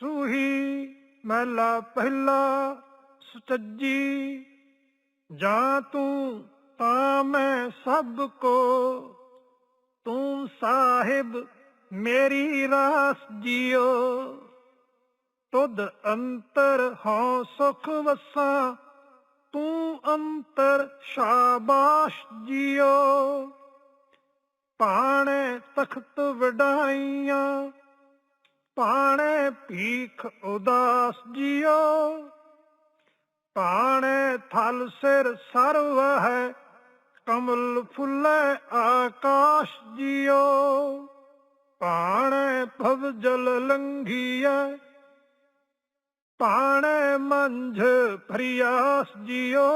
ਸੂਹੀ ਮਹਿਲਾ ਪਹਿਲਾ ਸੁਚੱਜੀ, ਜਾਂ ਤੂੰ ਤਾਂ ਮੈਂ ਸਭ ਕੋ। ਤੂੰ ਸਾਹਿਬ ਮੇਰੀ ਰਾਸ ਜਿਓ। ਤੁਧ ਅੰਤਰ ਹਉ ਸੁਖ ਵਸਾਂ, ਤੂੰ ਅੰਤਰ ਸ਼ਾਬਾਸ਼ ਜਿਓ। ਪਾਣੇ ਤਖਤ ਵਡਾਈਆਂ ਪਾਣੇ ਭੀਖ ਉਦਾਸ ਜਿਓ। ਪਾਣੇ ਥਲ ਸਿਰ ਸਰਵ ਹੈ, ਕਮਲ ਫੁੱਲੇ ਆਕਾਸ਼ ਜਿਓ। ਪਾਣੇ ਭਵ ਜਲ ਲੰਘੀਐ ਪਾਣੇ ਮੰਝ ਫਰਿਆਸ ਜਿਓ।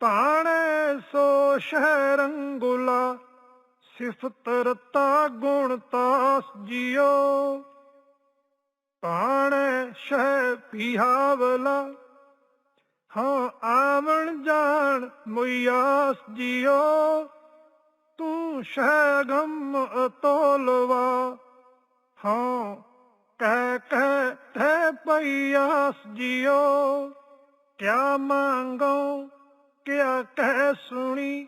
ਪਾਣੇ ਸੋ ਸ਼ਹਿਰੰਗੁਲਾ ਸਿਫਤ ਰਤਾ ਗੁਣ ਤਾਸ ਜਿਓ ਪਾਣੇ ਸ਼ਹਿ ਪਿਹਾਵਲਾ, ਹਾਂ ਆਵਣ ਜਾਣ ਮੁਯਾਸ ਜਿਓ ਤੂੰ ਸ਼ਹਿ ਗਮ ਅਤੋਲਵਾ, ਹਾਂ ਕਹਿ ਕਹਿ ਤੇ ਪਈਆਸ ਜਿਓ ਕਿਆ ਮੰਗੋ, ਕਿਆ ਕਹਿ ਸੁਣੀ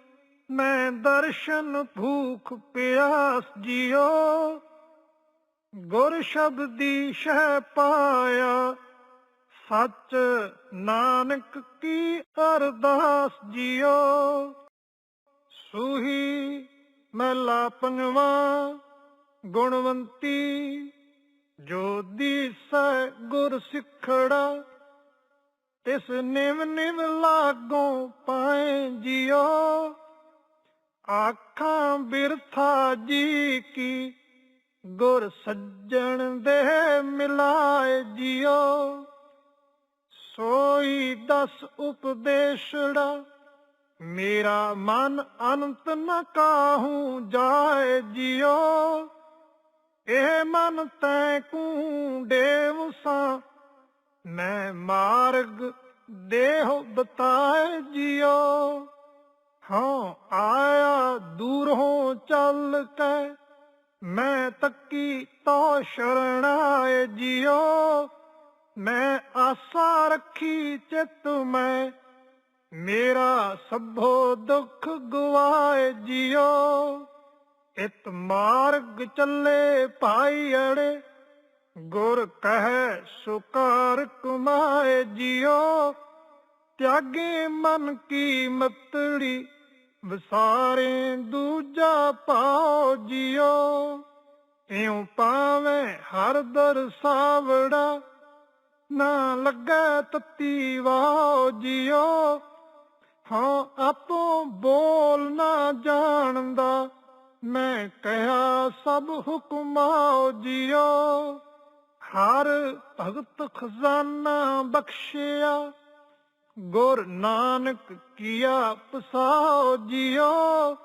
ਮੈਂ ਦਰਸ਼ਨ ਭੂਖ ਪਿਆਸ ਜਿਓ ਗੁਰ ਸ਼ਬਦੀ ਸ਼ਹਿ ਪਾਇਆ। ਸੱਚ ਨਾਨਕ ਕੀ ਅਰਦਾਸ ਜਿਓ ਸੂਹੀ ਮਹਿਲਾ ਪੰਜਵਾ ਗੁਣਵੰਤੀ, ਜੋ ਦੀਸੈ ਗੁਰ ਸਿੱਖੜਾ, ਤਿਸ ਨਿਵ ਨਿਵ ਲਾਗੋਂ ਪਾਏ ਜਿਓ ਆਖਾਂ ਬਿਰਥਾ ਜੀ ਕੀ, ਗੁਰ ਸੱਜਣ ਦੇ ਮਿਲਾਏ ਜਿਓ। ਸੋਈ ਦਸ ਉਪਦੇਸ਼ੜਾ, ਮੇਰਾ ਮਨ ਅਨੰਤ ਨ ਕਾਹੂ ਜਾਏ ਜਿਓ। ਇਹ ਮਨ ਤੈ ਕੂ ਦੇਵਸਾ ਮੈਂ ਮਾਰਗ ਦੇਹ ਬਤਾਏ ਜਿਓ। ਹਾਂ, ਆਇਆ ਦੂਰੋਂ ਚੱਲ ਕੇ। ਮੈਂ ਤੱਕੀ ਤੋ ਸ਼ਰਣਾਏ ਜਿਓ। ਮੈਂ ਆਸਾ ਰੱਖੀ ਚਿਤ ਮੈਂ। ਮੇਰਾ ਸਭੋ ਦੁੱਖ ਗਵਾਏ ਜਿਓ। ਇਤ ਮਾਰਗ ਚੱਲੇ ਭਾਈ ਅੜੇ। ਗੁਰ ਕਹੈ ਸੁਕਾਰ ਕਮਾਏ ਜਿਓ। ਤਿਆਗੇ ਮਨ ਕੀ ਮਤੜੀ ਵਿਸਾਰੇ ਦੂਜਾ ਪਾਓ ਜਿਓ ਇਉ ਪਾਵੇਂ ਹਰ ਦਰ ਸਾਵੜਾ, ਨਾ ਲੱਗੇ ਤਤੀ ਵਾਓ ਜਿਓ ਹਾਂ ਆਪੋ ਬੋਲ ਨਾ ਜਾਣਦਾ, ਮੈਂ ਕਹਿਆ ਸਭ ਹੁਕਮਾਓ ਜਿਓ ਹਰ ਭਗਤ ਖਜ਼ਾਨਾ ਬਖਸ਼ਿਆ ਗੁਰ ਨਾਨਕ ਕੀਆ ਪਸਾਓ ਜਿਓ,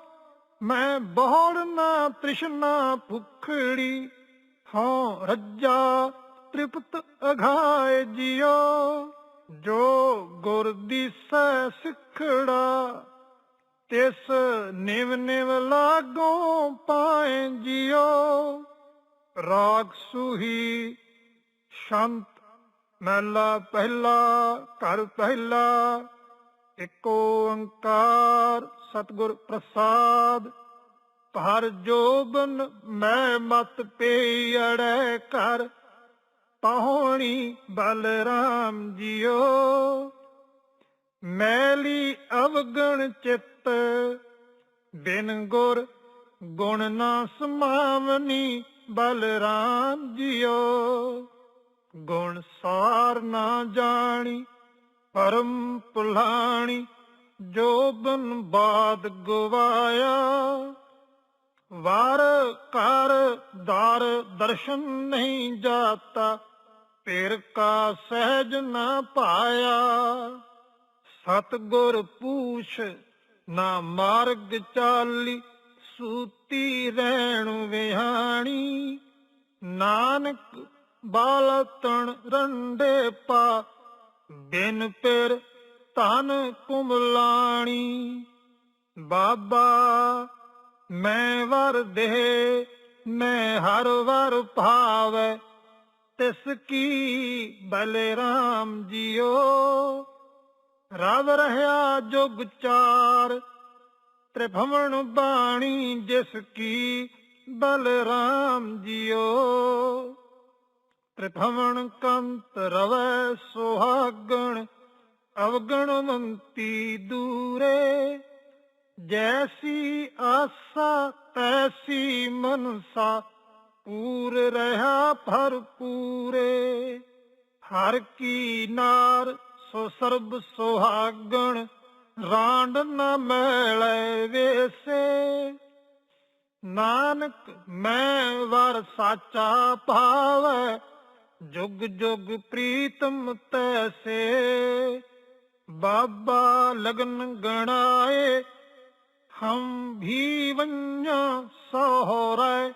ਮੈਂ ਬਹੁੜ ਨਾ ਤ੍ਰਿਸ਼ਨਾ ਭੁਖੜੀ ਹਾਂ ਰੱਜਾ ਤ੍ਰਿਪਤ ਅਘਾਏ ਜਿਓ। ਜੋ ਗੁਰ ਦੀਸੈ ਸਿਖੜਾ, ਤਿਸ ਨਿਵ ਨਿਵ ਲਾਗੋ ਪਾਏ ਜਿਓ। ਰਾਗ ਸੂਹੀ, ਸ਼ੰਤ ਮਹਿਲਾ ਪਹਿਲਾ, ਘਰ ਪਹਿਲਾ, ਇੱਕ ਓੰਕਾਰ ਸਤਿਗੁਰ ਪ੍ਰਸਾਦ। ਭਰ ਜੋਬਨ ਮੈਂ ਮਤ ਪੇੜੈ ਕਰ ਪਹੁਣੀ ਬਲਰਾਮ ਜੀਓ। ਮੈਲੀ ਅਵਗਣ ਚਿੱਤ, ਬਿਨ ਗੁਰ ਗੁਣ ਨਾ ਸਮਾਵਨੀ ਬਲਰਾਮ ਜੀਓ। ਗੁਣ ਸਾਰ ਨਾ ਜਾਣੀ, ਪਰਮ ਪੁਲਾਣੀ, ਜੋਬਨ ਬਾਦ ਗਵਾਇਆ। ਵਾਰ ਕਰ ਦਰ ਦਰਸ਼ਨ ਨਹੀਂ ਜਾਤਾ ਫਿਰ ਕਾ ਸਹਿਜ ਨਾ ਪਾਇਆ। ਸਤਗੁਰ ਪੂਛ ਨਾ ਮਾਰਗ ਚਾਲੀ, ਸੂਤੀ ਰਹਿਣ ਵਿਹਾਣੀ। ਨਾਨਕ ਬਾਲ ਤਣ ਰੰਡੇ ਪਾ ਬਿਨ ਪਿਰ ਧਨ ਕੁਮਲਾਣੀ ਬਾਬਾ, ਮੈਂ ਵਰ ਦੇ ਮੈਂ ਹਰ ਵਰ ਭਾਵੈ, ਤਿਸ ਕੀ ਬਲਰਾਮ ਜੀਓ। ਰਵ ਰਹਾ ਜੁਗ ਚਾਰ, ਤ੍ਰਿਭਵਨ ਬਾਣੀ ਜਿਸ ਕੀ ਬਲਰਾਮ ਜੀਓ। ਤ੍ਰਿਭਵਨ ਕੰਤ ਰਵੈ ਸੁਹਾਗਣ, ਅਵਗਣ ਮੰਤੀ ਦੂਰੇ। ਜੈਸੀ ਆਸਾ, ਤੈਸੀ ਮਨਸਾ, ਪੂਰ ਰਹਾ ਭਰਪੂਰੇ ਹਰ ਕੀ ਨਾਰ ਸੋ ਸਰਬ ਸੁਹਾਗਣ, ਰਾਂਡ ਨ ਮੈਲੇ ਵੇਸੇ। ਨਾਨਕ, ਮੈਂ ਵਰ ਸਾਚਾ ਭਾਵੈ ਜੁਗ ਜੁਗ ਪ੍ਰੀਤਮ ਤੈਸੇ, ਬਾਬਾ ਲਗਨ ਗਣਾਏ, ਹਮ ਵੀ ਵੰਨਾ ਸੋਹਰੈ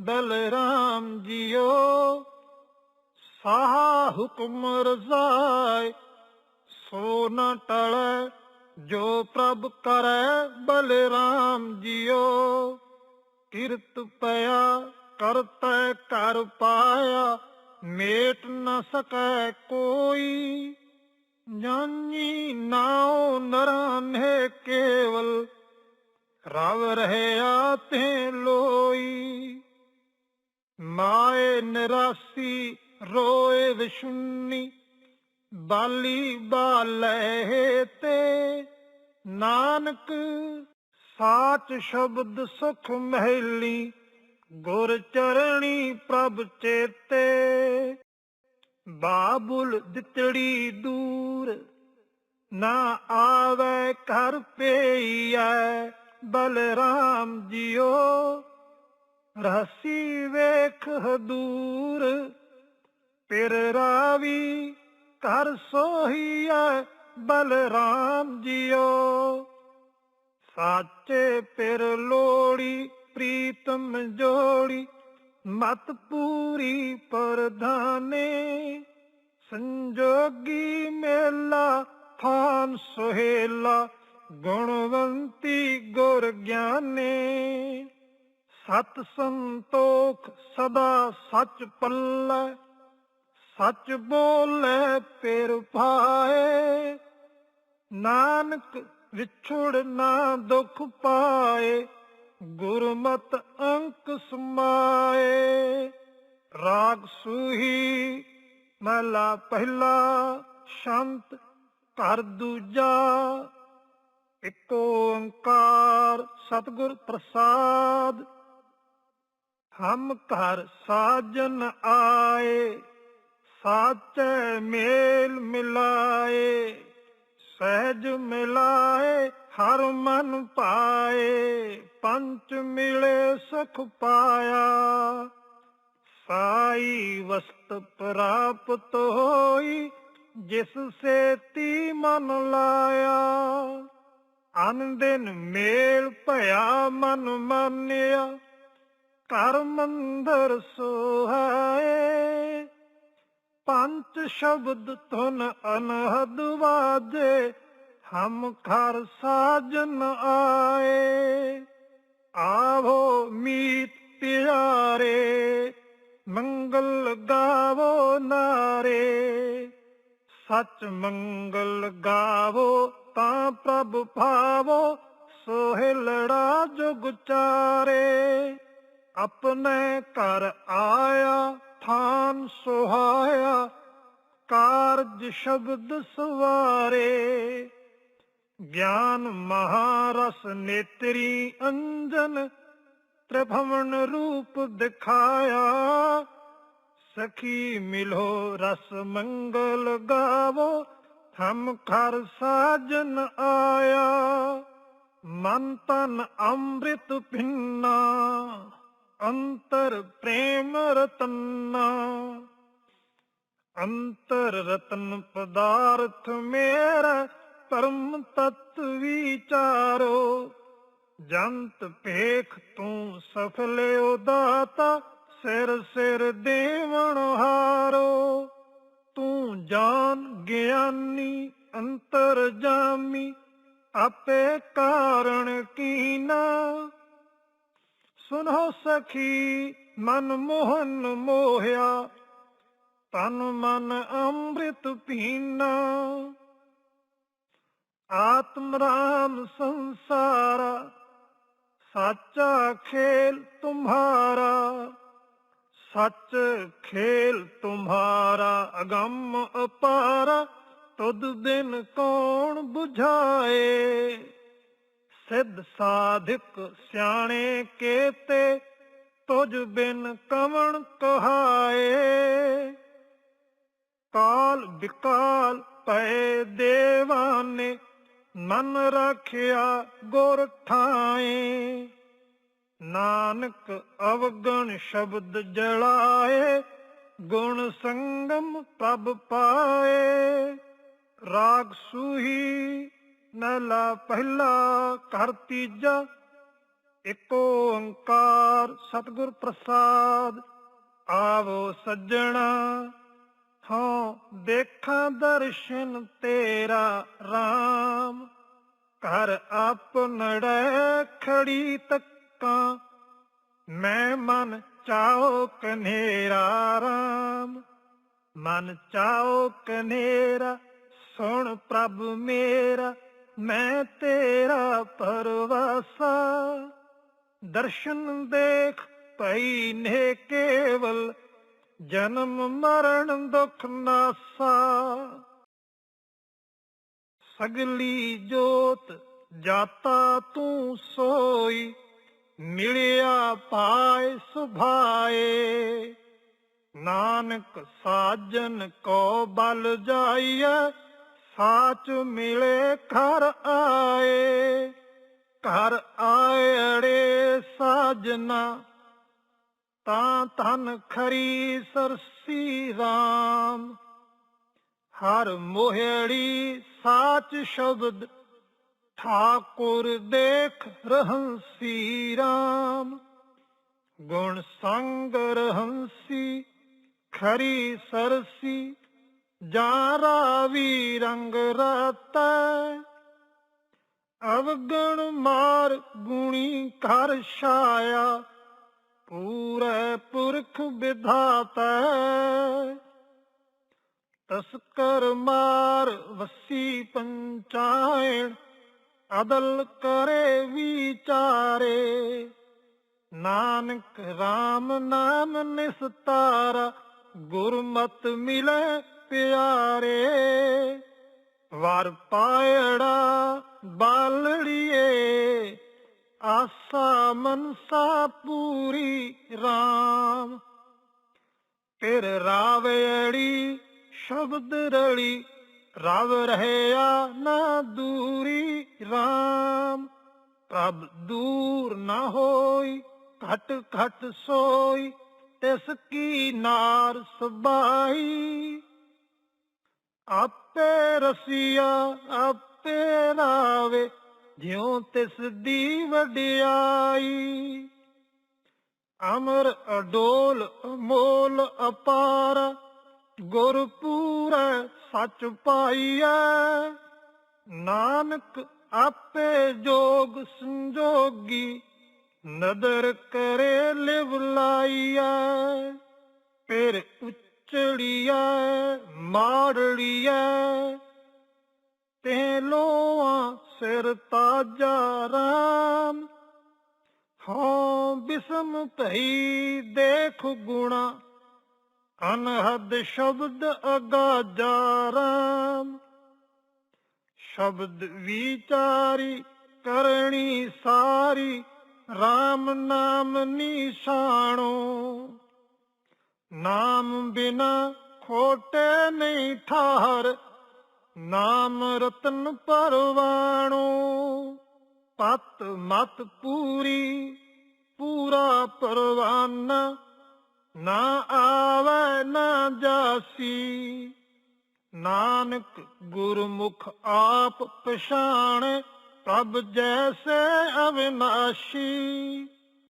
ਬਲਰਾਮ ਜੀਓ, ਸਾਹਾ ਹੁਕਮ ਰਜ਼ਾਏ, ਸੋ ਨ ਟਲੈ, ਜੋ ਪ੍ਰਭ ਕਰੈ ਬਲਰਾਮ ਜੀਓ। ਕਿਰਤ ਪਿਆ, ਕਰਤੈ ਕਰ ਪਾਇਆ ਮੇਟ ਨ ਸਕੈ ਕੋਈ, ਜਾਨੀ ਨਾਉ ਨਰਾਨੇ ਕੇਵਲ, ਰਵ ਰਹਿਆ ਤੇ ਲੋਈ। ਮਾਏ ਨਿਰਾਸੀ ਰੋਏ ਵਿਸ਼ੁੰਨੀ ਬਾਲੀ ਬਾਲੇ ਤੇ, ਨਾਨਕ ਸਾਚ ਸ਼ਬਦ ਸੁਖ ਮਹਿਲੀ ਗੁਰ ਚਰਣੀ ਪ੍ਰਭ ਚੇਤੇ, ਬਾਬੁਲ ਦਿਤੜੀ ਦੂਰ। ਨਾ ਆਵੇ ਘਰ ਪਈਐ, ਬਲਰਾਮ ਜੀਓ ਰਸੀ ਵੇਖ ਦੂਰ ਪਿਰ ਰਾਵੀ ਘਰ ਸੋਹੀਐ, ਬਲਰਾਮ ਜੀਓ ਸਾਚੇ ਪਿਰ ਲੋੜੀ ਪ੍ਰੀਤਮ ਜੋੜੀ ਮਤ ਪੂਰੀ ਪਰਧਾਨੇ। ਸੰਜੋਗੀ ਮੇਲਾ ਥਾਨ ਸੁਹੇਲਾ ਗੁਣਵੰਤੀ ਗੁਰ ਗਿਆਨੇ। ਸਤ ਸੰਤੋਖ ਸਦਾ ਸੱਚ ਪੱਲੇ, ਸੱਚ ਬੋਲੇ ਪਿਰ ਪਾਏ ਨਾਨਕ ਵਿਛੜ ਨਾ ਦੁਖ ਪਾਏ ਗੁਰਮਤ ਅੰਕ ਸਮਾਏ, ਰਾਗ ਸੂਹੀ ਮਹਲਾ ਪਹਿਲਾ, ਸ਼ੰਤ ਘਰ ਦੂਜਾ। ਇੱਕ ਓੰਕਾਰ ਸਤਿਗੁਰ ਪ੍ਰਸਾਦ, ਹਮ ਘਰ ਸਾਜਨ ਆਏ, ਸਾਚੇ ਮੇਲ ਮਿਲਾਏ, ਸਹਿਜ ਮਿਲਾਏ ਹਰ ਮਨ ਪਾਏ ਪੰਚ ਮਿਲੇ ਸੁਖ ਪਾਇਆ। ਸਾਈ ਵਸਤ ਪ੍ਰਾਪਤ ਹੋਈ, ਜਿਸ ਸੇਤੀ ਮਨ ਲਾਇਆ। ਅਨ ਦਿਨ ਮੇਲ ਭਇਆ ਮਨ ਮੰਨਿਆ ਕਰ ਮੰਦਰ ਸੁਹਾਏ। ਪੰਚ ਸ਼ਬਦ ਧੁਨ ਅਨਹਦ ਵਾਜੇ ਹਮ ਘਰ ਸਾਜਨ ਆਏ, ਆਵੋ ਮੀਤ ਪਿਆਰੇ, ਮੰਗਲ ਗਾਵੋ ਨਾਰੇ। ਸਚ ਮੰਗਲ ਗਾਵੋ ਤਾਂ ਪ੍ਰਭ ਭਾਵੋ ਸੋਹਿਲੜਾ ਜੁਗ ਚਾਰੇ। ਆਪਣੇ ਘਰ ਆਇਆ, ਥਾਨ ਸੁਹਾਇਆ, ਕਾਰਜ ਸ਼ਬਦ ਸਵਾਰੇ। ਗਿਆਨ ਮਹਾਰਸ ਨੇਤਰੀ ਅੰਜਨ, ਤ੍ਰਿਭਵਨ ਰੂਪ ਦਿਖਾਇਆ। ਸਖੀ ਮਿਲੋ ਰਸ ਮੰਗਲ ਗਾਵੋ ਹਮ ਖਰ ਸਾਜਨ ਆਇਆ। ਮਨ ਤਨ ਅੰਮ੍ਰਿਤ ਪਿੰਨਾ, ਅੰਤਰ ਪ੍ਰੇਮ ਰਤਨਾ। ਅੰਤਰ ਰਤਨ ਪਦਾਰਥ ਮੇਰਾ ਪਰਮ ਤਤ ਵਿਚਾਰੋ, ਜੰਤ ਭੇਖ ਤੂੰ ਸਫਲਿਓ ਦਾਤਾ, ਸਿਰ ਸਿਰ ਦੇਵਣ ਹਾਰੋ। ਤੂੰ ਜਾਨ ਗਿਆਨੀ, ਅੰਤਰ ਜਾਮੀ, ਆਪੇ ਕਾਰਣ ਕੀਨਾ। ਸੁਨੋ ਸਖੀ, ਮਨ ਮੋਹਨ ਮੋਹਿਆ, ਤਨ ਮਨ ਅੰਮ੍ਰਿਤ ਪੀਨਾ। ਆਤਮ ਰਾਮ ਸੰਸਾਰਾ, ਸਾਚਾ ਖੇਲ ਤੁਮਹਾਰਾ ਸੱਚ ਖੇਲ ਤੁਮਹਾਰਾ ਅਗੰਮ ਅਪਾਰਾ ਤੁਧ ਬਿਨ ਕੌਣ 부ਝਾਏ ਸਿੱਧ ਸਾਧਕ ਸਿਆਣੇ ਕੇਤੇ, ਤੁਝ ਬਿਨ ਕਵਣ ਕਹਾਏ? ਕਾਲ ਵਿਕਾਲ ਪਏ ਦੇਵਾਨੇ ਮਨ ਰੱਖਿਆ ਗੁਰ ਠਾਏ ਨਾਨਕ ਅਵਗਣ ਸ਼ਬਦ ਜਲਾਏ, ਗੁਣ ਸੰਗਮ ਪ੍ਰਭ ਪਾਏ। ਰਾਗ ਸੂਹੀ ਨਲਾ ਪਹਿਲਾ, ਘਰ ਤੀਜਾ, ਇਕ ਓੰਕਾਰ ਸਤਿਗੁਰ ਪ੍ਰਸਾਦ, ਆਵੋ ਸੱਜਣਾ। ਦੇਖਾਂ ਦਰਸ਼ਨ ਤੇਰਾ RAM ਘਰ ਆਪਨੜੇ ਖੜੀ ਤੱਕਾਂ, ਮੈਂ ਮਨ ਚਾਓ ਕਨੇਰਾ RAM ਮਨ ਚਾਓ ਕਨੇਰਾ ਸੁਣ ਪ੍ਰਭ ਮੇਰਾ, ਮੈਂ ਤੇਰਾ ਪਰਵਾਸਾ। ਦਰਸ਼ਨ ਦੇਖ ਪਈ ਨੇ ਕੇਵਲ ਜਨਮ ਮਰਨ ਦੁਖ ਨਾਸਾ। ਸਗਲੀ ਜੋਤ ਜਾਤਾ ਤੂੰ ਸੋਈ, ਮਿਲਿਆ ਪਾਏ ਸੁਭਾਏ। ਨਾਨਕ ਸਾਜਨ ਕੋ ਬਲ ਜਾਈਐ, ਸਾਚ ਮਿਲੇ ਘਰ ਆਏ। ਘਰ ਆਏ ਅੜੇ ਸਾਜਨਾ ਤਾਂ ਤਨ ਖਰੀ ਸਰਸੀ ਰਾਮ। ਹਰ ਮੋਹੜੀ ਸਾਚ ਸ਼ਬਦ, ਠਾਕੁਰ ਦੇਖ ਰਹੰਸੀ ਰਾਮ। ਗੁਣ ਸੰਗ ਰਹੰਸੀ, ਖਰੀ ਸਰਸੀ ਜਾ ਰਾਵੀ ਰੰਗ ਰਤਾ। ਅਵਗਣ ਮਾਰ ਗੁਣੀ ਕਰ ਛਾਇਆ ਪੁਰਖ ਵਿਧਾਤਾ ਤਸਕਰ ਮਾਰ ਵਸੀ ਪੰਚਾਇਣ, ਅਦਲ ਕਰੇ ਵਿਚਾਰੇ। ਨਾਨਕ RAM ਨਾਮ ਨਿਸਤਾਰਾ, ਗੁਰਮਤ ਮਿਲੇ ਪਿਆਰੇ। ਵਰ ਪਾਇੜਾ ਬਾਲੜੀਏ, ਆਸਾ ਮਨਸਾ ਰਵ ਰਹਿਆ ਨਾ ਦੂਰੀ RAM ਪ੍ਰਭ ਦੂਰ ਨਾ ਹੋਈ, ਘਟ ਘਟ ਸੋਈ, ਤਿਸ ਕੀ ਨਾਰ ਸਬਾਈ ਆਪੇ ਰਸੀਆ, ਆਪੇ ਰਾਵੇ, ਜਿਉ ਤਿਸ ਦੀ ਵਡਿਆਈ। ਅਮਰ ਅਡੋਲ, ਅਮੋਲ ਅਪਾਰ ਗੁਰ ਪੂਰੈ ਸੱਚ ਪਾਈਐ। ਨਾਨਕ ਆਪੇ ਜੋਗ ਸੰਜੋਗੀ, ਨਦਰ ਕਰੇ ਲਿਵ ਲਾਈਐ। ਫਿਰ ਉਚੜੀਐ, ਮਾੜੜੀਐ। ਤੇ ਲੋਆ ਸਿਰ ਤਾਜਾ ਰਾਮ। ਹਾਂ ਬਿਸਮ ਭਈ ਦੇਖ ਗੁਣਾ ਅਨਹਦ ਸ਼ਬਦ ਅਗਾਜਾ ਰਾਮ ਸ਼ਬਦ ਵਿਚਾਰੀ ਕਰਨੀ ਸਾਰੀ RAM ਨਾਮ ਨਿਸ਼ਾਨੋ। ਨਾਮ ਬਿਨਾ ਖੋਟੇ ਨਹੀਂ ਠਾਰ ਨਾਮ ਰਤਨ ਪਰਵਾਣੋ। ਪਤ ਮਤ ਪੂਰੀ, ਪੂਰਾ ਪਰਵਾਨਾ ਨਾ ਆਵੇ ਨਾ ਜਾਸੀ। ਨਾਨਕ ਗੁਰਮੁਖ ਆਪ ਪਛਾਣ ਪ੍ਰਭ ਜੈਸੇ ਅਵਿਨਾਸ਼ੀ।